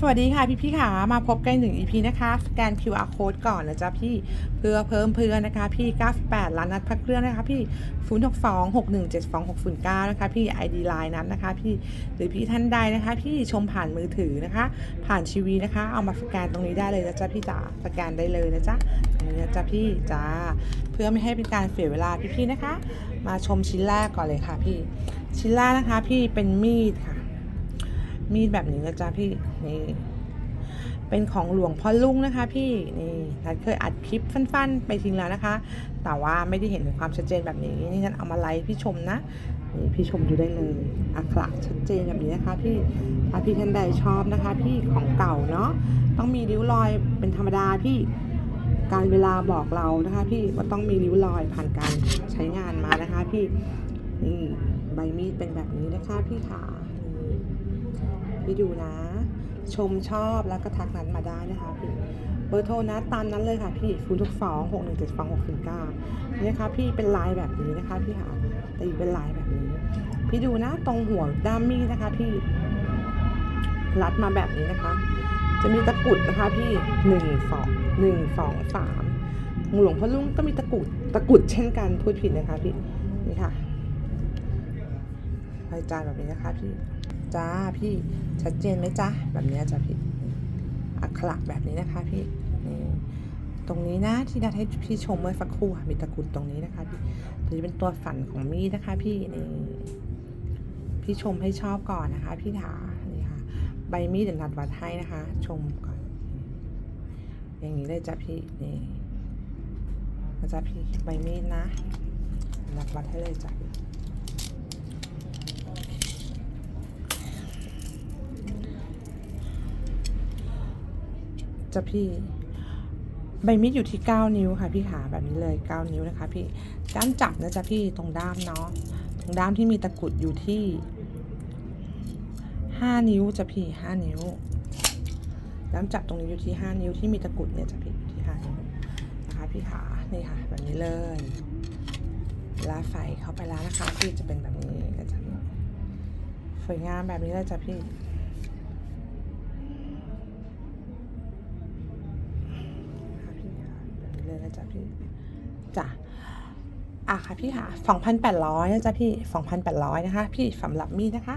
สวัสดีค่ะพี่พี่ๆค่ะมาพบกันหนึ่ง EP นะคะสแกน QR code ก่อนนะจ๊ะพี่เพื่อเพิ่มเพื่อนนะคะพี่ 98 ล้านนัดพักเครื่องนะคะพี่ 062 6172 609 นะคะพี่ ID Line นั้นนะคะพี่หรือพี่ท่านใดนะคะ พี่ชมผ่านมือถือนะคะ ผ่านชีวีนะคะ เอามาสแกนตรงนี้ได้เลยนะจ๊ะพี่จ๋าสแกนได้เลยนะจ๊ะตรงนี้นะจ๊ะพี่จ้าเพื่อไม่ให้เป็นการเสียเวลาพี่ๆนะคะ มาชมชิ้นแรกก่อนเลยค่ะพี่ ชิ้นแรกนะคะ พี่เป็นมีดค่ะ มีดแบบนี้นะจ๊ะพี่นี่เป็นของหลวงพ่อลุงนะคะ พี่นี่นัดเคยอัดคลิปสั้นๆ ไปทิ้งแล้วนะคะ แต่ว่าไม่ได้เห็นความชัดเจนแบบนี้นี่นันเอามาไลฟ์พี่ชมนะนี่พี่ชมดูได้เลยอักขระชัดเจนแบบนี้นะคะ พี่ถ้าพี่ท่านใดชอบนะคะ พี่ของเก่าเนาะต้องมีริ้วรอยเป็นธรรมดาพี่การเวลาบอกเรานะคะ พี่ว่าต้องมีริ้วรอยผ่านการใช้งานมานะคะ พี่นี่ใบมีดเป็นแบบนี้นะคะ พี่ขา นี่พี่ดูนะ ชมชอบแล้วก็ทักนั้นมาได้นะคะพี่เบอร์โทรนะตามนั้นเลยค่ะพี่ศูนทุกสองหกหนึ่งเจ็ดสองหกศูนย์เก้านี่นะคะพี่เป็นลายแบบนี้นะคะพี่หาตีเป็นลายแบบนี้ พี่ดูนะตรงหัวด้ามมีดนะคะพี่รัดมาแบบนี้นะคะ จะมีตะกุดนะคะพี่หนึ่งสองหนึ่งสองสามหลวงพ่อลุงก็มีตะกุดตะกุดเช่นกันพูดผิดนะคะพี่นี่ค่ะใบจานแบบนี้นะคะพี่ จ้าพี่ชัดเจนไหมจ้าแบบนี้จ้าพี่อักขระแบบนี้นะคะพี่นี่ตรงนี้นะที่นัดให้พี่ชมเมื่อสักครู่มีตะกุดตรงนี้นะคะพี่ตัวนี้เป็นตัวฝันของมีดนะคะ พี่นี่พี่ชมให้ชอบก่อนนะคะ พี่ถานี่ค่ะ ใบมีดเดี๋ยวนัดวัดให้นะคะ ชมก่อน อย่างนี้เลยจ้ะพี่นี่นะจ๊ะพี่ใบมีดนะนัดวัดให้เลยจ้ะพี่ จะพี่ ใบมีดอยู่ที่ 9 นิ้วค่ะพี่ขาแบบนี้เลย 9 นิ้วนะคะ พี่ด้ามจับนะจ๊ะพี่ตรงด้ามเนาะตรงด้ามที่มีตะกุดอยู่ที่ 5 นิ้วจ้ะพี่ 5 นิ้วด้ามจับตรงนี้อยู่ที่ 5 นิ้วที่มีตะกุดเนี่ยจ้ะพี่ที่5นิ้วนะคะพี่ขานี่ค่ะ แบบนี้เลยลาใส่เข้าไปแล้วนะคะพี่จะเป็นแบบนี้นะจ๊ะสวยงามแบบนี้เลยจ้ะพี่ ค่ะพี่ค่ะแบบนี้เลยนะ จ๊ะพี่จ้ะอะค่ะพี่ค่ะ2,800นะจ๊ะพี่2,800นะคะ พี่สำหรับมีดนะคะ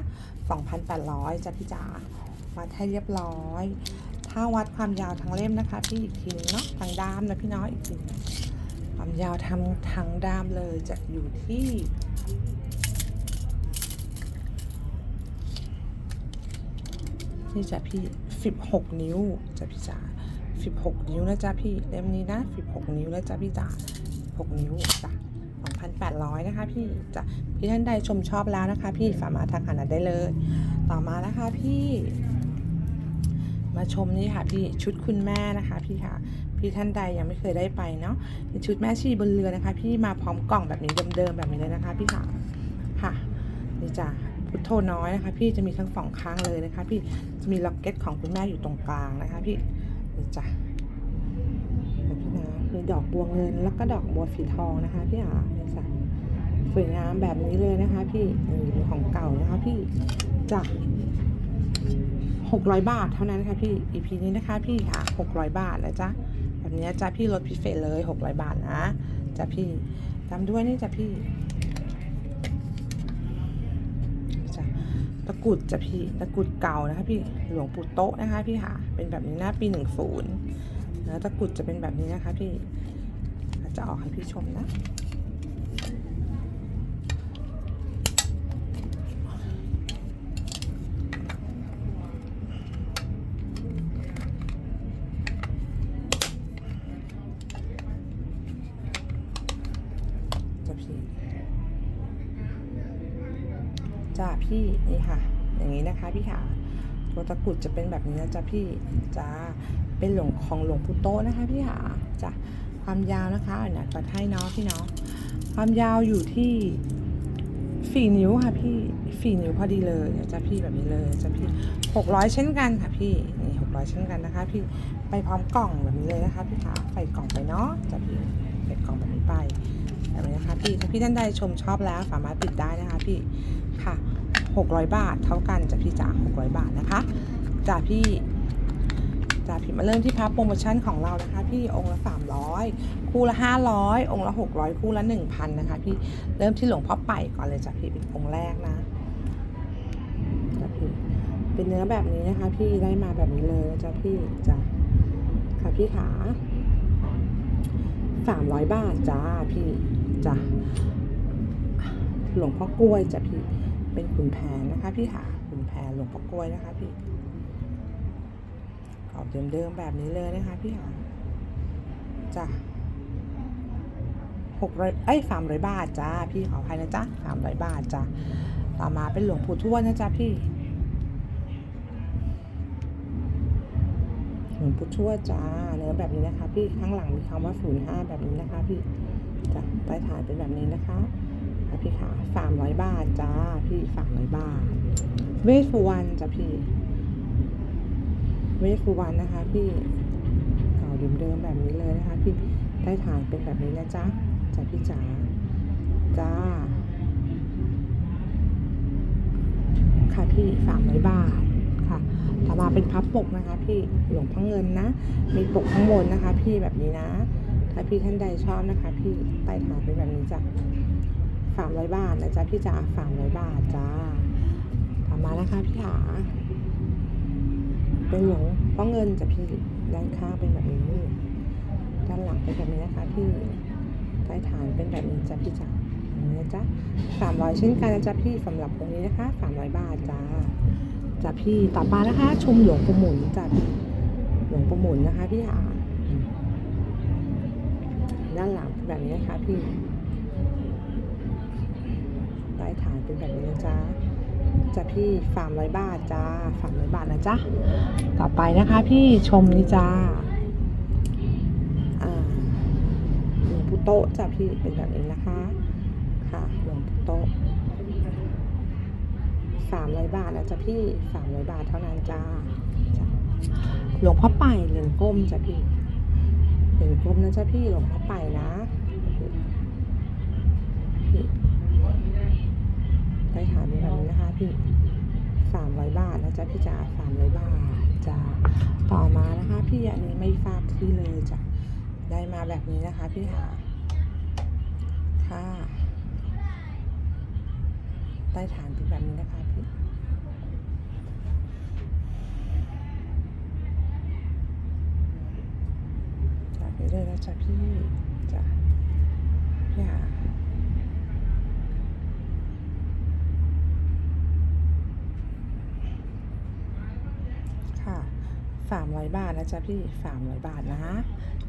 2,800จ้ะพี่จ๋าวัดให้เรียบร้อย ถ้าวัดความยาวทั้งเล่มนะคะ พี่อีกทีนึงเนาะทางด้ามนะพี่น้อยอีกทีความยาวทางทางด้ามเลยจะอยู่ที่นี่จ้ะพี่16นิ้วจ้ะพี่จ๋า 16 นิ้วนะจ๊ะพี่เล่มนี้นะ 16 นิ้วนะจ๊ะพี่จ๋า6นิ้วจ้ะ2,800 นะคะพี่จ้ะพี่ท่านใดชมชอบแล้วนะคะ พี่สามารถทักหานัดได้เลย ต่อมานะคะพี่ มาชมนี่ค่ะพี่ชุดคุณแม่นะคะพี่ค่ะพี่ท่านใดยังไม่เคยได้ไปเนาะเป็นชุดแม่ชีบนเรือนะคะ พี่มาพร้อมกล่องแบบนี้เดิมๆแบบนี้เลยนะคะ พี่ค่ะค่ะนี่จ้ะพุทโธน้อยนะคะ พี่จะมีทั้งสองข้างเลยนะคะ พี่จะมีล็อกเก็ตของคุณแม่อยู่ตรงกลางนะคะ พี่ นี่จ้ะพี่นะมีดอกบัวเงินแล้วก็ดอกบัวสีทองนะคะพี่อะนี่จ้ะสวยงามแบบนี้เลยนะคะ พี่นี่ของเก่านะคะ พี่จ้ะ600บาทเท่านั้นค่ะพี่ EP นี้นะคะ พี่ค่ะ600บาทนะจ๊ะแบบนี้จ้ะพี่ลดพิเศษเลย600บาทนะจ้ะพี่ตามด้วยนี่จ้ะพี่ ตะกุดจะพี่ตะกุดเก่านะคะพี่หลวงปู่โต๊ะนะคะพี่ค่ะเป็นแบบนี้หน้าปี10แล้วตะกุดจะเป็นแบบนี้นะคะพี่จะออกให้พี่ชมนะ จ้าพี่นี่ค่ะ อย่างนี้นะคะพี่ค่ะตัวตะกุดจะเป็นแบบนี้นะจ้ะพี่จ้าเป็นหลวงของหลวงปู่โตนะคะพี่ค่ะจ้ะความยาวนะคะเนี่ยตัดให้เนาะพี่เนาะความยาวอยู่ที่สี่นิ้วค่ะพี่สี่นิ้วพอดีเลยนะจ้ะพี่แบบนี้เลยจ้ะพี่หกร้อยเช่นกันค่ะพี่นี่หกร้อยเช่นกันนะคะ พี่ไปพร้อมกล่องแบบนี้เลยนะคะพี่ค่ะใส่กล่องไปเนาะจ้ะพี่ใส่กล่องแบบนี้ไปแบบนี้นะคะพี่ถ้าพี่ท่านใดชมชอบแล้วสามารถติดได้นะคะพี่ค่ะ 600 บาท เท่ากันจากพี่จ๋า600 บาทนะคะจากพี่จะพี่มาเริ่มที่พับโปรโมชั่นของเรานะคะ พี่องค์ละ 300 คู่ละ 500 องค์ละ 600 คู่ละ 1,000 นะคะ พี่เริ่มที่หลวงพ่อไปก่อนเลยจ้ะพี่เป็นองค์แรกนะจ้ะพี่เป็นเนื้อแบบนี้นะคะ พี่ได้มาแบบนี้เลยจ้ะพี่จ้ะค่ะพี่ขา300 บาทจ้าพี่จ้ะหลวงพ่อกล้วยจ้ะพี่ เป็นขุนแผนนะคะพี่ขาขุนแผนหลวงพ่อกล้วยนะคะพี่ขอบเดิมๆแบบนี้เลยนะคะพี่หาจ้ะหกร้อยเอ้ยสามร้อยบาทจ้าพี่ขออภัยนะจ๊ะสามร้อยบาทจ้ะต่อมาเป็นหลวงปู่ทวดนะจ๊ะพี่หลวงปู่ทวดจ้าเนื้อแบบนี้นะคะ พี่ข้างหลังมีคำว่าศูนย์ห้าแบบนี้นะคะ พี่จ้ะใต้ฐานเป็นแบบนี้นะคะ ค่ะพี่ขาสามร้อยบาทจ้าพี่สามร้อยบาท เวสสุวรรณจ้ะพี่ เวสสุวรรณนะคะพี่เก่าเดิมๆแบบนี้เลยนะคะ พี่ใต้ฐานเป็นแบบนี้นะจ๊ะจ้ะพี่จ๋าจ้าค่ะพี่สามร้อยบาทค่ะต่อมาเป็นพับปกนะคะ พี่หลวงพ่อเงินนะ มีปกข้างบนนะคะ พี่แบบนี้นะ ถ้าพี่ท่านใดชอบนะคะ พี่ใต้ฐานเป็นแบบนี้จ้ะ สามร้อยบาทนะจ๊ะพี่จ๋าสามร้อยบาทจ้าต่อมานะคะพี่ขาเป็นหลวงพ่อเงินจะพี่ด้านข้างเป็นแบบนี้ ด้านหลังเป็นแบบนี้นะคะพี่ใต้ฐานเป็นแบบนี้จ้ะพี่จ๋าอย่างนี้จ๊ะสามร้อยเช่นกันนะจ๊ะพี่สำหรับตรงนี้นะคะสามร้อยบาทจ้าจ้ะพี่ต่อมานะคะ ชมหลวงปู่หมุนจ้ะหลวงปู่หมุนนะคะพี่ขาด้านหลังแบบนี้นะคะพี่ ใต้ฐานเป็นแบบนี้นะจ๊ะจ้ะพี่สามร้อยบาทจ้าสามร้อยบาทนะจ๊ะต่อไปนะคะพี่ชมนี่จ้าอ่าหลวงปู่โตะจ้ะพี่เป็นแบบนี้นะคะ ค่ะหลวงปู่โตะสามร้อยบาทนะจ๊ะพี่สามร้อยบาทเท่านั้นจ้าหลวงพ่อไปเหรียญก้มจ้ะพี่เหรียญก้มนะจ๊ะพี่หลวงพ่อไปนะ ได้ฐานเป็นแบบนี้นะคะพี่สามร้อยบาทนะจ๊ะพี่จ๋าสามร้อยบาทจ้าต่อมานะคะพี่อันนี้ไม่ทราบที่เลยจ้ะได้มาแบบนี้นะคะพี่หาค่ะใต้ฐานเป็นแบบนี้นะคะพี่แบบนี้เลยนะจ๊ะพี่จ้ะพี่หา ค่ะ สามร้อยบาทนะจ๊ะพี่สามร้อยบาทนะ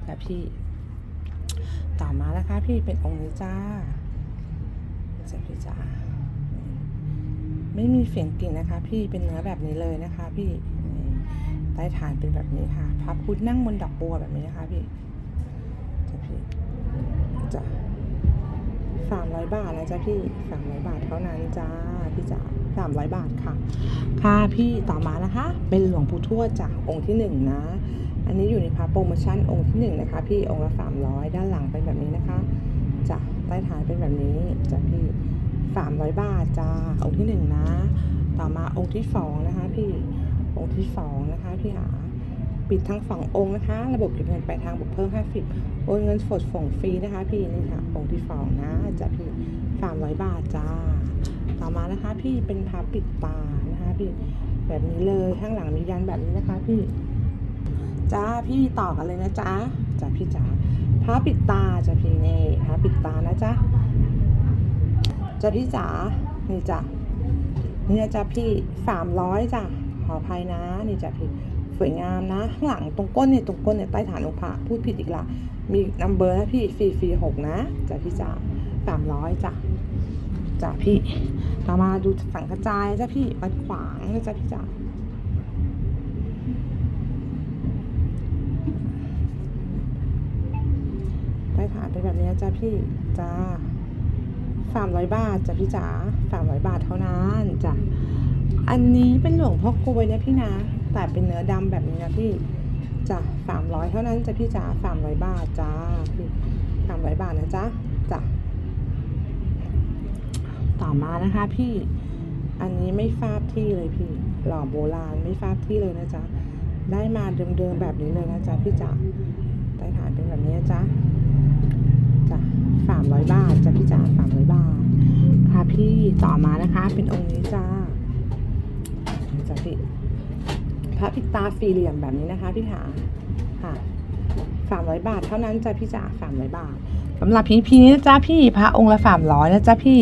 จ้ะพี่ ต่อมานะคะพี่เป็นองค์นี้จ้าจ้ะพี่จ้าไม่มีเสียงกิ่งนะคะ พี่เป็นเนื้อแบบนี้เลยนะคะพี่นี่ใต้ฐานเป็นแบบนี้ค่ะพระพุทธนั่งบนดอกบัวแบบนี้นะคะพี่จ้ะพี่จ้ะสามร้อยบาทนะจ๊ะพี่สามร้อยบาทเท่านั้นจ้าพี่จ๋า สามร้อยบาทค่ะ ค่ะพี่ต่อมานะคะ เป็นหลวงปู่ทวดจากองค์ที่หนึ่งนะ อันนี้อยู่ในพาร์โปรโมชั่นองค์ที่หนึ่งนะคะ พี่องค์ละสามร้อยด้านหลังเป็นแบบนี้นะคะจ้ะใต้ฐานเป็นแบบนี้จ้ะพี่สามร้อยบาทจ้าองค์ที่หนึ่งนะ ต่อมาองค์ที่สองนะคะ พี่องค์ที่สองนะคะ พี่หาปิดทั้งสององค์นะคะ ระบบเก็บเงินปลายทางบวกเพิ่มห้าสิบโอนเงินสดส่งฟรีนะคะ พี่นี่ค่ะองค์ที่สองนะจะพี่สามร้อยบาทจ้า ต่อมานะคะพี่เป็นพับปิดตานะคะพี่แบบนี้เลยข้างหลังมียันแบบนี้นะคะพี่จ้าพี่ต่อกันเลยนะจ๊ะจ้ะพี่จ๋าพับปิดตาจ้ะพี่เน่พับปิดตานะจ๊ะจ้ะพี่จ๋านี่จ้ะนี่นะจ๊ะพี่สามร้อยจ้ะขออภัยนะนี่จ้ะพี่สวยงามนะข้างหลังตรงก้นเนี่ยตรงก้นเนี่ยใต้ฐานองค์พระพูดผิดอีกละมีนัมเบอร์นะพี่ฟรีฟรีหกนะจ้ะพี่จ๋าสามร้อยจ้ะ จ้ะพี่ต่อมาดูสังกระจายจ้ะพี่วัดขวางนะจ้ะพี่จ๋าใต้ฐานเป็นแบบนี้จ้ะพี่จ้าสามร้อยบาทจ้ะพี่จ๋าสามร้อยบาทเท่านั้นจ้ะอันนี้เป็นหลวงพ่อกลวยนะพี่นะ แต่เป็นเนื้อดำแบบนี้นะพี่จ้ะสามร้อยเท่านั้นจ้ะพี่จ๋าสามร้อยบาทจ้าพี่สามร้อยบาทนะจ๊ะจ้ะ ต่อมานะคะพี่ อันนี้ไม่ทราบที่เลยพี่ หล่อโบราณไม่ทราบที่เลยนะจ๊ะ ได้มาเดิมๆแบบนี้เลยนะจ๊ะพี่จ๋าใต้ฐานเป็นแบบนี้จ๊ะจ้ะสามร้อยบาทจ้ะพี่จ๋าสามร้อยบาท ค่ะพี่ต่อมานะคะ เป็นองค์นี้จ้าจ้ะพี่พระปิตาสี่เหลี่ยมแบบนี้นะคะพี่ขาค่ะสามร้อยบาท เท่านั้นจ้ะพี่จ๋าสามร้อยบาทสำหรับพีพีนี้นะจ๊ะพี่พระองค์ละสามร้อยนะจ๊ะพี่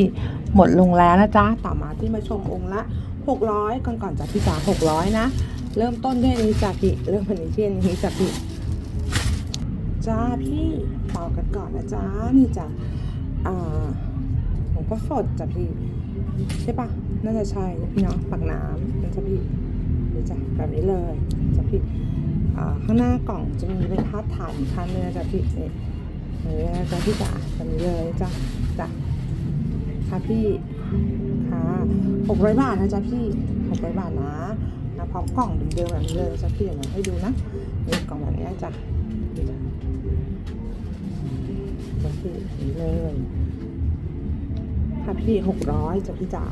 หมดลงแล้วนะจ๊ะต่อมาที่มาชมองค์ละหกร้อยก่อนก่อนๆจ้ะพี่จ๋าหกร้อยนะ เริ่มต้นด้วยนนี้จ้ะพี่เริ่มพันนี้ที่นนี้จ้ะพี่จ้าพี่ต่อกันก่อนนะจ๊ะนี่จ้ะอ่าหลวงพ่อสดจ้ะพี่ใช่ปะน่าจะใช่พี่เนาะปากน้ำนะจ๊ะพี่นี่จ้ะแบบนี้เลยจ้ะพี่อ่าข้างหน้ากล่องจะมีเป็นภาพถ่ายอีกคันนึงนะจ๊ะพี่นี่อย่างนี้นะจ๊ะพี่จ๋าแบบนี้เลยจ้ะจ้ะ ค่ะพี่ค่ะหกร้อยบาทนะจ๊ะพี่หกร้อยบาทนะนะพร้อมกล่องเดิมๆแบบนี้เลยจ๊ะพี่เดี๋ยวให้ดูนะนี่กล่องแบบนี้จ้ะจ้ะพี่นี่เลยค่ะพี่หกร้อยจ้ะพี่จ๋า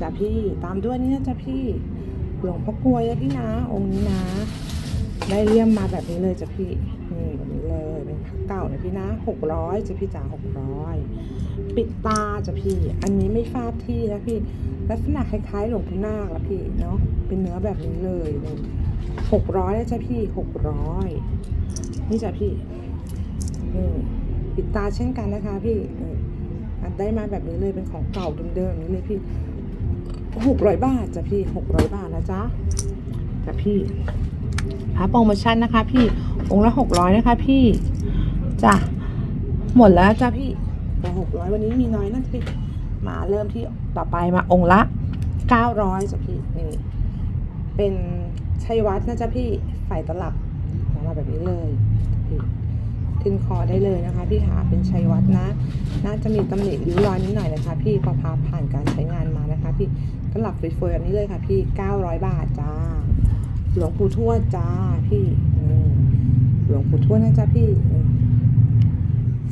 จ้ะพี่ตามด้วยนี่นะจ้ะพี่หลวงพ่อกลวยนะพี่นะองค์นี้นะ ได้เลี่ยมมาแบบนี้เลยจ้ะพี่นี่แบบนี้เลยเป็นพระเก่านะพี่นะหกร้อยจ้ะพี่จ๋าหกร้อยปิดตาจ้ะพี่ อันนี้ไม่ฟาดที่นะพี่ ลักษณะคล้ายๆหลวงพ่อนาคละพี่เนาะเป็นเนื้อแบบนี้เลยหกร้อยนะจ้ะพี่หกร้อยนี่จ้ะพี่นี่ปิดตาเช่นกันนะคะพี่อันได้มาแบบนี้เลยเป็นของเก่าเดิมๆอย่างนี้เลยพี่หกร้อยบาทจ้ะพี่หกร้อยบาทนะจ๊ะจ้ะพี่ พาโปรโมชั่นนะคะ พี่องค์ละหกร้อยนะคะ พี่จ้ะหมดแล้วจ้ะพี่แต่หกร้อยวันนี้มีน้อยนะพี่มาเริ่มที่ต่อไปมาองค์ละเก้าร้อยจ้ะพี่นี่เป็นชัยวัฒน์นะจ๊ะพี่ฝ่ายตลับมาแบบนี้เลยพี่ขึ้นคอได้เลยนะคะ พี่ขาเป็นชัยวัฒน์นะน่าจะมีตำหนิริ้วรอยนิดหน่อยนะคะ พี่พอพาผ่านการใช้งานมานะคะ พี่ก็หลับเฟยๆแบบนี้เลยค่ะ พี่ 900 บาทจ้า หลวงปู่ทวดจ้าพี่หลวงปู่ทวดนะจ๊ะพี่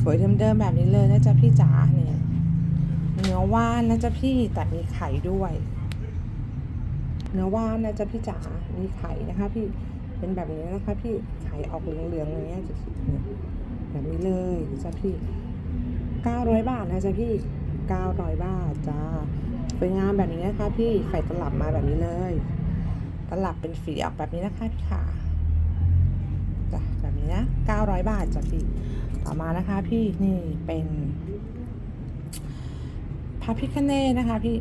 สวยเดิมๆแบบนี้เลยนะจ๊ะพี่จ๋าเนี่ยเนื้อว่านนะจ๊ะพี่แต่มีไข่ด้วย เนื้อว่านนะจ๊ะพี่จ๋ามีไข่นะคะ พี่เป็นแบบนี้นะคะ พี่ไข่ออกเหลืองๆอย่างเงี้ยจะแบบนี้เลยจ้ะพี่900บาทนะจ๊ะพี่900บาทจ้าสวยงามแบบนี้นะคะ พี่ไข่ตลับมาแบบนี้เลย ตลับเป็นฝีออกแบบนี้นะคะพี่ขาจ้ะแบบนี้นะ900 บาทจ้ะพี่ ต่อมานะคะพี่นี่เป็นพระพิคเนตนะคะพี่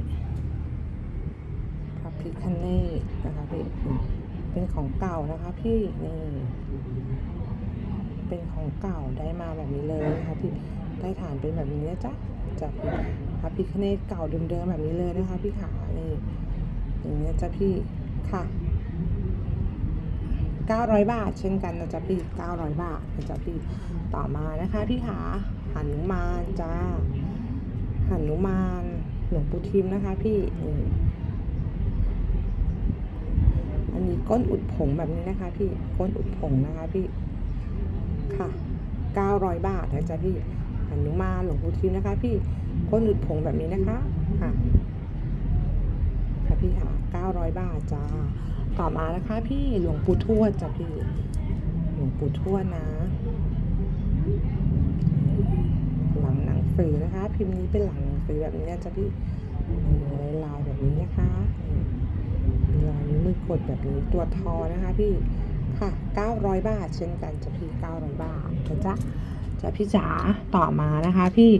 พระพิคเนตนะคะพี่เป็นของเก่านะคะพี่นี่เป็นของเก่าได้มาแบบนี้เลยนะคะพี่ได้ฐานเป็นแบบนี้นะจ๊ะจากพระพิคเนตเก่าเดิมๆแบบนี้เลยนะคะพี่ขานี่อย่างนี้ยจ้ะพี่ ค่ะ 900 บาท เช่นกันนะจ๊ะพี่900 บาทนะจ๊ะพี่ต่อมานะคะพี่ขาหันุมานจ้าหันุมานหลวงปู่ทิมนะคะ พี่อันนี้ก้นอุดผงแบบนี้นะคะ พี่ก้นอุดผงนะคะพี่ค่ะ 900 บาทนะจ๊ะพี่อนุมานหลวงปู่ทิมนะคะ พี่ก้นหลุดผงแบบนี้นะคะค่ะค่ะพี่ค่ะ 900 บาทจ้า ต่อมานะคะพี่หลวงปู่ทวดจ้ะพี่หลวงปู่ทวดนะหลังหนังสือนะคะ พิมพ์นี้เป็นหลังหนังสือแบบนี้จ๊ะพี่นี่ลายแบบนี้นะคะมีลายนิ้วมือกดแบบนี้ตัวทอนะคะพี่ค่ะ900 บาท เช่นกันจะพี่ 900 บาทนะจ๊ะจะพี่จ๋าต่อมานะคะ พี่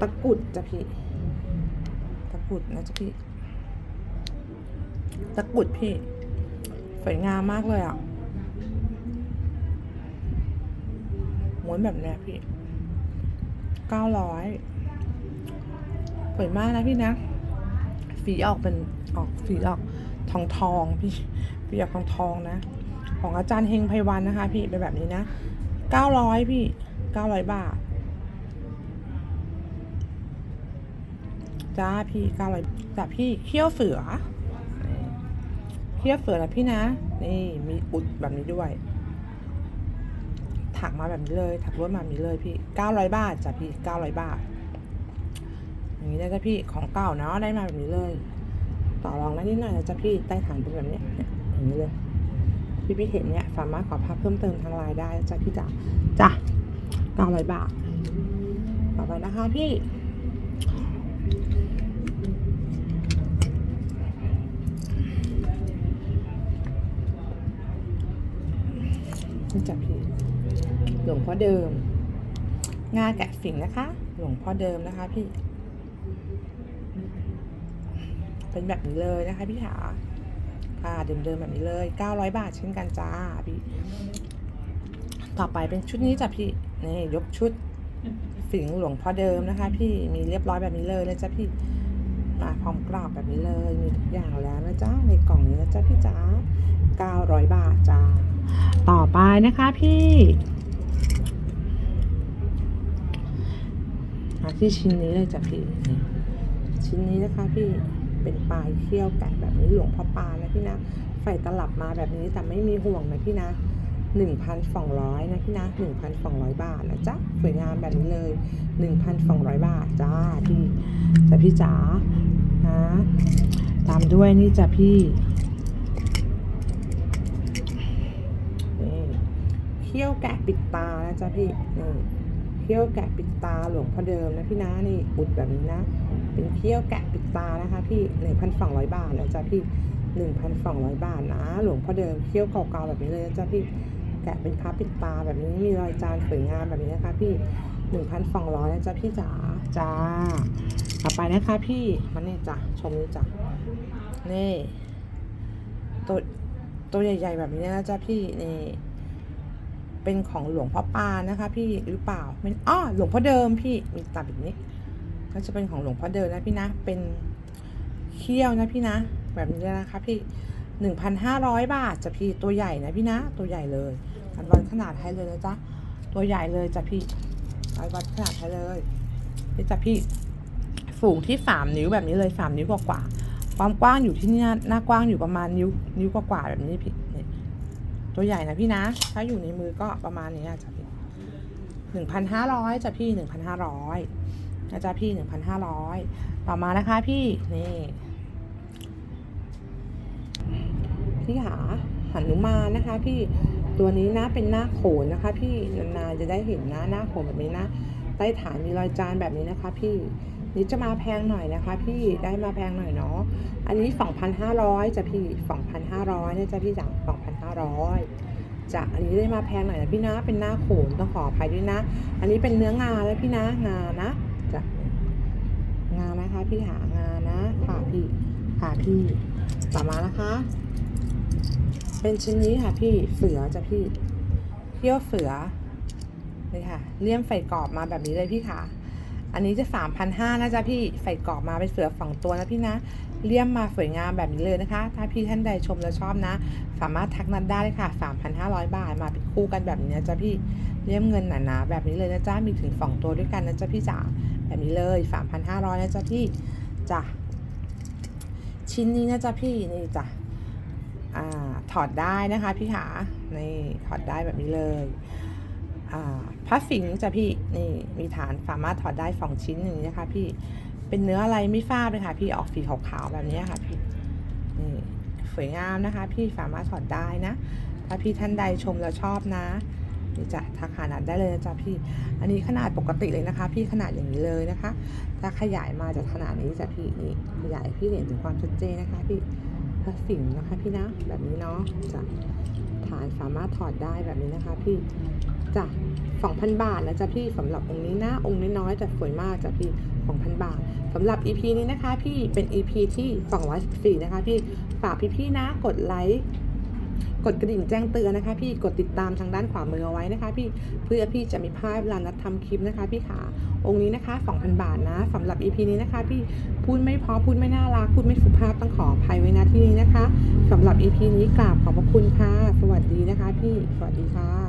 ตะกุดจะพี่ตะกุดนะจ๊ะพี่ ตะกรุดพี่ สวยงามมากเลยอะม้วนแบบนี้พี่900สวยมากนะพี่นะสีออกเป็นออกสีออกทองทองพี่สีออกทองทองนะ ของอาจารย์เฮงไพวันนะคะ พี่เป็นแบบนี้นะเก้าร้อยพี่เก้าร้อยบาทจ้าพี่เก้าร้อยจ้าพี่เขี้ยวเสือ เขี้ยวเสือนะพี่นะ นี่มีอุดแบบนี้ด้วย ถักมาแบบนี้เลย ถักลวดมาแบบนี้เลยพี่เก้าร้อยบาทจ้ะพี่เก้าร้อยบาท อย่างนี้ได้จ้ะพี่ของเก่าเนาะได้มาแบบนี้เลย ต่อรองได้นิดหน่อยนะจ้ะพี่ใต้ฐานเป็นแบบนี้อย่างนี้เลยที่พี่เห็นเนี่ยสามารถขอภาพเพิ่มเติมทางไลน์ได้จ้ะพี่จ๋าจ้ะเก้าร้อยบาท ต่อไปนะคะพี่ นี่จ้ะพี่หลวงพ่อเดิม งาแกะสิงนะคะ หลวงพ่อเดิมนะคะพี่ เป็นแบบนี้เลยนะคะพี่หาค่ะเดิมๆแบบนี้เลย900บาทเช่นกันจ้าพี่ต่อไปเป็นชุดนี้จ้ะพี่นี่ยกชุดสิงห์หลวงพ่อเดิมนะคะ พี่มีเรียบร้อยแบบนี้เลยนะจ๊ะพี่มาพร้อมกรอบแบบนี้เลยมีทุกอย่างแล้วนะจ๊ะในกล่องนี้นะจ๊ะพี่จ๋า900 บาทจ้า ต่อไปนะคะพี่มาที่ชิ้นนี้เลยจ้ะพี่ ชิ้นนี้นะคะพี่เป็นปลายเขี้ยวแกะแบบนี้หลวงพ่อปลานะพี่นะใส่ตลับมาแบบนี้แต่ไม่มีห่วงนะพี่นะหนึ่งพันสองร้อยนะพี่นะหนึ่งพันสองร้อยบาทนะจ๊ะสวยงามแบบนี้เลยหนึ่งพันสองร้อยบาทจ้าพี่จ้ะพี่จ๋านะตามด้วยนี่จ้ะพี่ นี่ เขี้ยวแกะปิดตานะจ๊ะพี่นี่เขี้ยวแกะปิดตาหลวงพ่อเดิมนะพี่นะนี่อุดแบบนี้นะ เป็นเขี้ยวแกะปิดตานะคะ พี่หนึ่งพันสองร้อยบาทนะจ๊ะพี่หนึ่งพันสองร้อยบาทนะ หลวงพ่อเดิมเขี้ยวเก่าๆแบบนี้เลยนะจ๊ะพี่แกะเป็นพระปิดตาแบบนี้มีรอยจานสวยงามแบบนี้นะคะพี่หนึ่งพันสองร้อยนะจ๊ะพี่จ๋าจ้าต่อไปนะคะพี่มันนี่จ้ะชมนี่จ้ะนี่ตัวตัวใหญ่ ๆ แบบนี้นะจ๊ะพี่นี่ เป็นของหลวงพ่อปานนะคะ พี่หรือเปล่าอ้อหลวงพ่อเดิมพี่มีตับแบบนี้ ก็จะเป็นของหลวงพ่อเดิมนะพี่นะ เป็นเขี้ยวนะพี่นะ แบบนี้นะคะพี่หนึ่งพันห้าร้อยบาทจะพี่ตัวใหญ่นะพี่นะ ตัวใหญ่เลยอันวัดขนาดให้เลยนะจ๊ะตัวใหญ่เลยจ้ะพี่อันวัดขนาดให้เลยนี่จ้ะพี่ฝูงที่สามนิ้วแบบนี้เลยสามนิ้วกว่าๆความกว้างอยู่ที่นี่หน้ากว้างอยู่ประมาณนิ้วนิ้วกว่าๆแบบนี้พี่ ตัวใหญ่นะพี่นะ ถ้าอยู่ในมือก็ประมาณนี้อะจ้ะพี่หนึ่งพันห้าร้อยจ้ะพี่หนึ่งพันห้าร้อยนะจ๊ะพี่หนึ่งพันห้าร้อยต่อมานะคะพี่นี่พี่หาหันุมานนะคะ พี่ตัวนี้นะเป็นหน้าโขนนะคะ พี่นานๆจะได้เห็นนะหน้าโขนแบบนี้นะใต้ฐานมีรอยจานแบบนี้นะคะ พี่ นี่จะมาแพงหน่อยนะคะพี่ได้มาแพงหน่อยเนาะอันนี้สองพันห้าร้อยจ้ะพี่สองพันห้าร้อยเนี่ยจะพี่จ๋าสองพันห้าร้อยจะอันนี้ได้มาแพงหน่อยนะพี่นะ เป็นหน้าโขนต้องขออภัยด้วยนะ อันนี้เป็นเนื้องาแล้วพี่นะงานะจะงานะคะพี่หางานนะค่ะพี่ค่ะพี่ต่อมานะคะ เป็นชิ้นนี้ค่ะพี่เสือจ้ะพี่เขี้ยวเสือนี่ค่ะเลี่ยมใส่กรอบมาแบบนี้เลยพี่ค่ะ อันนี้จะสามพันห้านะจ๊ะพี่ใส่กรอบมาเป็นเสือสองตัวนะพี่นะเลี่ยมมาสวยงามแบบนี้เลยนะคะ ถ้าพี่ท่านใดชมแล้วชอบนะ สามารถทักนัดได้เลยค่ะ 3,500 บาทมาเป็นคู่กันแบบนี้นะจ๊ะพี่เลี่ยมเงินหนาๆแบบนี้เลยนะจ๊ะมีถึงสองตัวด้วยกันนะจ๊ะพี่จ๋าแบบนี้เลย 3,500นะจ๊ะพี่จ้ะชิ้นนี้นะจ๊ะพี่นี่จ้ะอ่าถอดได้นะคะพี่ขานี่ถอดได้แบบนี้เลยอ่า พระสิงห์จ้ะพี่นี่มีฐานสามารถถอดได้สองชิ้นอย่างนี้นะคะ พี่เป็นเนื้ออะไรไม่ทราบเลยค่ะ พี่ออกสีขาวๆแบบนี้ค่ะพี่นี่สวยงามนะคะ พี่สามารถถอดได้นะ ถ้าพี่ท่านใดชมแล้วชอบนะนี่จะทักหานัดได้เลยนะจ๊ะพี่ อันนี้ขนาดปกติเลยนะคะ พี่ขนาดอย่างนี้เลยนะคะ ถ้าขยายมาจากขนาดนี้จะพี่นี่ขยายให้พี่เห็นถึงความชัดเจนนะคะ พี่พระสิงห์นะคะพี่นะแบบนี้เนาะจะฐานสามารถถอดได้แบบนี้นะคะ พี่ จ้ะ2,000 บาทนะจ๊ะพี่สำหรับองค์นี้นะองค์น้อยๆแต่สวยมากจ้ะพี่2,000 บาทสำหรับ EP นี้นะคะ พี่เป็น EP ที่214นะคะ พี่ฝากพี่ๆนะกดไลค์กดกระดิ่งแจ้งเตือนนะคะ พี่กดติดตามทางด้านขวามือเอาไว้นะคะ พี่เพื่อพี่จะมีภาพเวลานัดทำคลิปนะคะ พี่ขาองค์นี้นะคะ 2,000 บาทนะสำหรับ EP นี้นะคะ พี่พูดไม่พอพูดไม่น่ารักพูดไม่สุภาพต้องขออภัยไว้นะที่นี้นะคะสำหรับ EP นี้กราบขอบพระคุณค่ะ สวัสดีนะคะ พี่สวัสดีค่ะ